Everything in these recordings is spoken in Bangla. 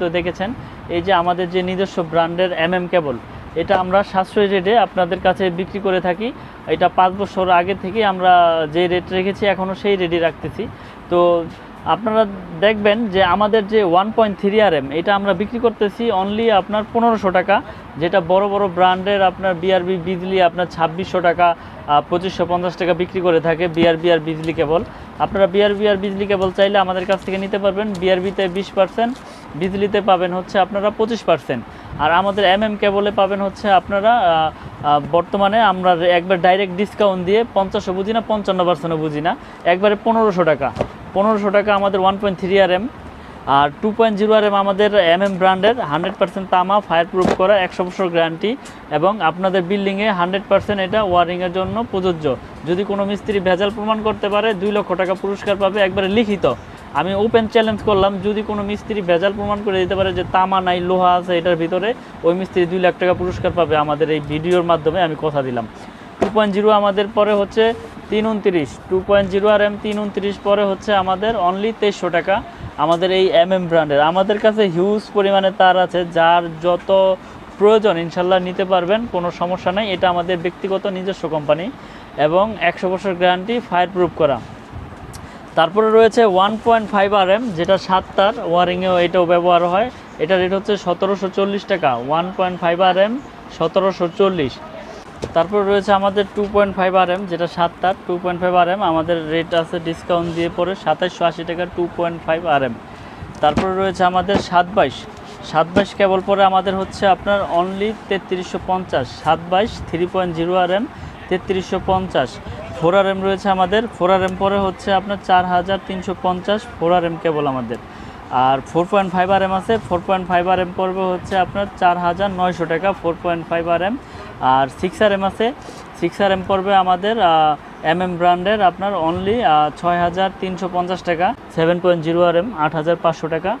তো দেখেছেন, এই যে আমাদের যে নিজস্ব ব্র্যান্ডের এম এম কেবল এটা আমরা সাশ্রয়ী রেটে আপনাদের কাছে বিক্রি করে থাকি। এটা পাঁচ বছর আগে থেকে আমরা যে রেট রেখেছি এখনও সেই রেডি রাখতেছি। তো আপনারা দেখবেন যে আমাদের যে one point three R M এটা আমরা বিক্রি করতেছি অনলি আপনার পনেরোশো টাকা, যেটা বড় বড় ব্র্যান্ডের আপনার বিআরবি বিজলি আপনার ছাব্বিশশো টাকা পঁচিশশো পঞ্চাশ টাকা বিক্রি করে থাকে বিআরবি আর বিজলি কেবল। আপনারা বিআরবি আর বিজলি কেবল চাইলে আমাদের কাছ থেকে নিতে পারবেন বিআরবিতে বিশ পার্সেন্ট বিজলিতে পাবেন হচ্ছে আপনারা পঁচিশ পার্সেন্ট আর আমাদের এম এম কেবলে পাবেন হচ্ছে আপনারা বর্তমানে আমরা একবার ডাইরেক্ট ডিসকাউন্ট দিয়ে পঞ্চাশও বুঝি না পঞ্চান্ন পার্সেন্টও বুঝি না, একবারে পনেরোশো টাকা। পনেরোশো টাকা আমাদের one point three R M আর two point zero R M আমাদের এম এম ব্র্যান্ডের হান্ড্রেড পার্সেন্ট তামা ফায়ার প্রুফ করা, একশো বছর গ্যারান্টি এবং আপনাদের বিল্ডিংয়ে হান্ড্রেড পার্সেন্ট এটা ওয়ারিংয়ের জন্য প্রযোজ্য। যদি কোনো মিস্ত্রি ভেজাল প্রমাণ করতে পারে, দুই লক্ষ টাকা পুরস্কার পাবে একবারে লিখিত। আমি ওপেন চ্যালেঞ্জ করলাম, যদি কোনো মিস্ত্রি ভেজাল প্রমাণ করে দিতে পারে যে তামা নাই, লোহা আছে এটার ভিতরে, ওই মিস্ত্রি দুই লাখ টাকা পুরস্কার পাবে আমাদের এই ভিডিওর মাধ্যমে আমি কথা দিলাম। টু পয়েন্ট জিরো আমাদের পরে হচ্ছে তিন উনত্রিশ two point zero R M তিন উনত্রিশ পরে হচ্ছে আমাদের অনলি তেইশশো টাকা, আমাদের এই এম এম ব্র্যান্ডের আমাদের কাছে হিউজ পরিমাণে তার আছে, যার যত প্রয়োজন ইনশাল্লাহ নিতে পারবেন, কোনো সমস্যা নাই। এটা আমাদের ব্যক্তিগত নিজস্ব কোম্পানি এবং একশো বছর গ্যারান্টি ফায়ার প্রুফ করা। তারপরে রয়েছে one point five R M যেটা সাত তার ওয়ারিংয়েও এটাও ব্যবহার হয়। এটা রেট হচ্ছে সতেরোশো চল্লিশ টাকা one point five R M সতেরোশো চল্লিশ। তারপর রয়েছে আমাদের two point five R M যেটা সাত তার two point five R M আমাদের রেট আছে ডিসকাউন্ট দিয়ে পরে সাতাইশশো আশি টাকা two point five R M তারপরে রয়েছে আমাদের সাত বাইশ সাত বাইশ কেবল পরে আমাদের হচ্ছে আপনার অনলি তেত্রিশশো পঞ্চাশ। সাত বাইশ three point zero R M তেত্রিশশো পঞ্চাশ। ফোর আর এম রয়েছে আমাদের। ফোর আর এম পরে হচ্ছে আপনার চার হাজার তিনশো পঞ্চাশ। ফোর আর এম কেবল আমাদের। আর four point five R M আছে। Four point five R M পড়বে হচ্ছে আপনার চার হাজার নয়শো টাকা। Four point five R M আর সিক্স আর এম আছে। সিক্স আর এম পড়বে আমাদের এম এম ব্র্যান্ডের আপনার অনলি ছয় হাজার তিনশো পঞ্চাশ টাকা। Seven point zero R M আট হাজার পাঁচশো টাকা।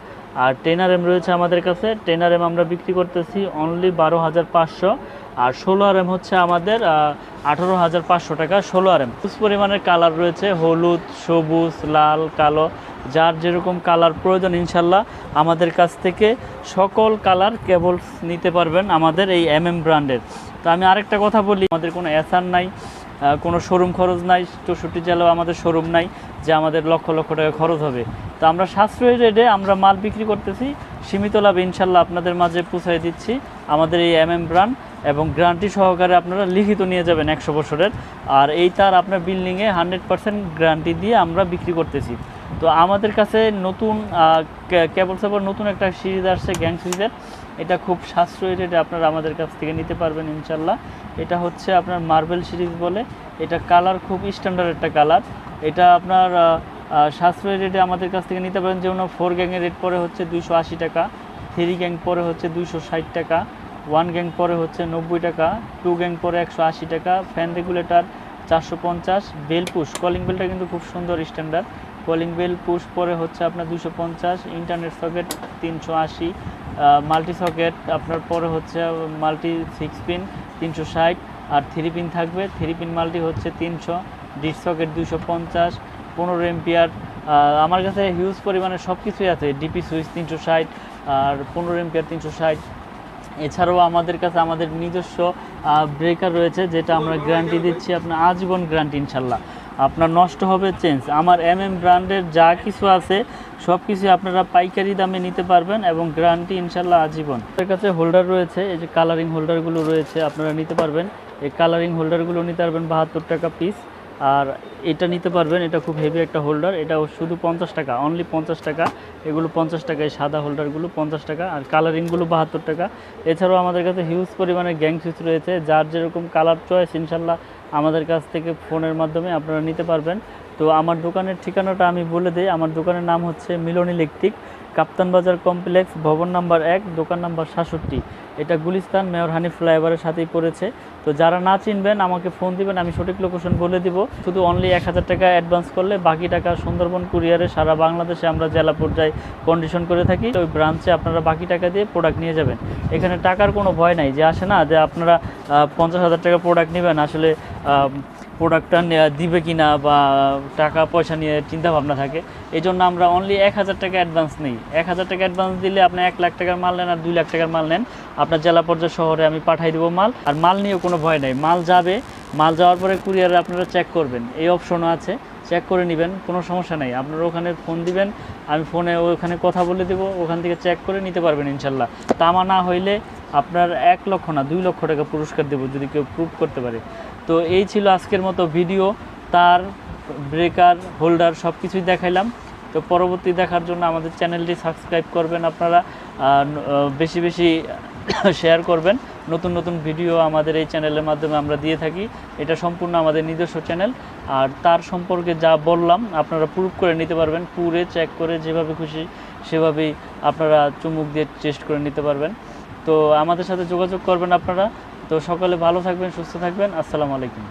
আর এম রয়েছে আমাদের কাছে। টেন আর এম আমরা বিক্রি করতেছি অনলি বারো হাজার পাঁচশো। আর ষোলো আর এম হচ্ছে আমাদের আঠারো হাজার পাঁচশো টাকা ষোলো আর এম পরিমাণের কালার রয়েছে, হলুদ, সবুজ, লাল, কালো, যার যেরকম কালার প্রয়োজন ইনশাল্লাহ আমাদের কাছ থেকে সকল কালার কেবল নিতে পারবেন আমাদের এই এম এম ব্র্যান্ডের তো আমি আরেকটা কথা বলি, আমাদের কোনো অ্যাসার নাই কোনো শোরুম খরচ নাই, চৌষট্টি জেলাও আমাদের শোরুম নাই যে আমাদের লক্ষ লক্ষ টাকা খরচ হবে। তো আমরা সাশ্রয়ী রেটে আমরা মাল বিক্রি করতেছি, সীমিত লাভ ইনশাল্লাহ আপনাদের মাঝে পৌঁছায় দিচ্ছি আমাদের এই এম এম ব্র্যান্ড এবং গ্যারান্টি সহকারে আপনারা লিখিত নিয়ে যাবেন একশো বছরের। আর এই তার আপনার বিল্ডিংয়ে হান্ড্রেড পার্সেন্ট গ্যারান্টি দিয়ে আমরা বিক্রি করতেছি। তো আমাদের কাছে নতুন কেবল সাপোর নতুন একটা সিরিজ আসছে গ্যাং সিরিজের এটা খুব সাশ্রয়ী রেটে আপনারা আমাদের কাছ থেকে নিতে পারবেন ইনশাল্লাহ। এটা হচ্ছে আপনার মার্বেল সিরিজ বলে। এটা কালার খুব স্ট্যান্ডার্ড একটা কালার এটা আপনার সাশ্রয়ী রেটে আমাদের কাছ থেকে নিতে পারেন। যেমন ফোর গ্যাংয়ের রেট পরে হচ্ছে দুইশো আশি টাকা থ্রি গ্যাং পরে হচ্ছে দুইশো ষাট টাকা। ওয়ান গ্যাং পরে হচ্ছে নব্বই টাকা টু গ্যাং পরে একশো আশি টাকা ফ্যান রেগুলেটর চারশো পঞ্চাশ বেল পুশ কলিং বেলটা কিন্তু খুব সুন্দর স্ট্যান্ডার্ড কলিং বেল পুশ পরে হচ্ছে আপনার দুশো পঞ্চাশ ইন্টারনেট সকেট তিনশো আশি মাল্টি সকেট আপনার পরে হচ্ছে মাল্টি সিক্স পিন তিনশো ষাট, আর থ্রি পিন থাকবে। থ্রি পিন মাল্টি হচ্ছে তিনশো ডিশ সকেট দুশো পঞ্চাশ, পনেরো এমপিআর আমার কাছে হিউজ পরিমাণে সব কিছুই আছে ডিপি সুইচ তিনশো ষাট, আর পনেরো এমপিআর তিনশো ষাট এছাড়াও আমাদের কাছে আমাদের নিজস্ব ব্রেকার রয়েছে, যেটা আমরা গ্যারান্টি দিচ্ছি আপনার আজীবন গ্যারান্টি ইনশাল্লাহ। আপনার নষ্ট হবে চেঞ্জ আমার এম এম ব্র্যান্ডের যা কিছু আছে সব কিছু আপনারা পাইকারি দামে নিতে পারবেন এবং গ্যারান্টি ইনশাল্লাহ, আজীবন। আমাদের কাছে হোল্ডার রয়েছে, এই যে কালারিং হোল্ডারগুলো রয়েছে, আপনারা নিতে পারবেন। এই কালারিং হোল্ডারগুলো নিতে পারবেন বাহাত্তর টাকা পিস আর এটা নিতে পারবেন, এটা খুব হেভি একটা হোল্ডার এটা শুধু পঞ্চাশ টাকা অনলি পঞ্চাশ টাকা, এগুলো পঞ্চাশ টাকায় সাদা হোল্ডারগুলো পঞ্চাশ টাকা, আর কালারিংগুলো বাহাত্তর টাকা। এছাড়াও আমাদের কাছে হিউজ পরিমাণে গ্যাং সুইচ রয়েছে, যার যেরকম কালার চয়েস ইনশাল্লাহ আমাদের কাছ থেকে ফোনের মাধ্যমে আপনারা নিতে পারবেন। তো আমার দোকানের ঠিকানাটা আমি বলে দিই, আমার দোকানের নাম হচ্ছে মিলন ইলেকট্রিক। কাপ্তান বাজার কমপ্লেক্স, ভবন নাম্বার এক, দোকান নাম্বার সাতষট্টি। এটা গুলিস্তান, মেয়র হানি ফ্লাইওভারের সাথেই পড়েছে। তো যারা না চিনবেন, আমাকে ফোন দিবেন, আমি সঠিক লোকেশন বলে দিব। শুধু অনলি এক হাজার টাকা অ্যাডভান্স করলে বাকি টাকা সুন্দরবন কুরিয়ারে সারা বাংলাদেশে আমরা জেলা পর্যায়ে কন্ডিশন করে থাকি। ওই ব্রাঞ্চে আপনারা বাকি টাকা দিয়ে প্রোডাক্ট নিয়ে যাবেন। এখানে টাকার কোনো ভয় নাই। যে আসে না যে আপনারা পঞ্চাশ হাজার টাকা প্রোডাক্ট নেবেন, আসলে প্রোডাক্টটা দিবে কি না বা টাকা, পয়সা নিয়ে চিন্তা ভাবনা থাকে এই জন্য আমরা অনলি এক হাজার টাকা অ্যাডভান্স নিই। এক হাজার টাকা অ্যাডভান্স দিলে আপনি এক লাখ টাকার মাল নেন আর দুই লাখ টাকার মাল নেন। আপনার জেলা পর্যায়ে শহরে আমি পাঠাই দেবো মাল, আর মাল নিয়েও কোনো ভয় নেই। মাল যাবে, মাল যাওয়ার পরে কুরিয়ারে আপনারা চেক করবেন। এই অপশনও আছে। চেক করে নেবেন, কোনো সমস্যা নেই। আপনারা ওখানে ফোন দিবেন, আমি ফোনে ওখানে কথা বলে দেবো, ওখান থেকে চেক করে নিতে পারবেন ইনশাল্লাহ। তামা না হইলে আপনার এক লক্ষ না, দুই লক্ষ টাকা পুরস্কার দেবো যদি কেউ প্রুভ করতে পারে। তো এই ছিল আজকের মতো ভিডিও তার ব্রেকার হোল্ডার সব কিছুই দেখাইলাম। তো পরবর্তী দেখার জন্য আমাদের চ্যানেলটি সাবস্ক্রাইব করবেন আপনারা। বেশি বেশি শেয়ার করবেন। নতুন নতুন ভিডিও আমাদের এই চ্যানেলের মাধ্যমে আমরা দিয়ে থাকি। এটা সম্পূর্ণ আমাদের নিজস্ব চ্যানেল আর তার সম্পর্কে যা বললাম, আপনারা প্রুভ করে নিতে পারবেন। পুরে চেক করে যেভাবে খুশি সেভাবেই আপনারা চুমুক দিয়ে টেস্ট করে নিতে পারবেন। তো আমাদের সাথে যোগাযোগ করবেন আপনারা। তো সকলে ভালো থাকবেন, সুস্থ থাকবেন। আসসালামু আলাইকুম।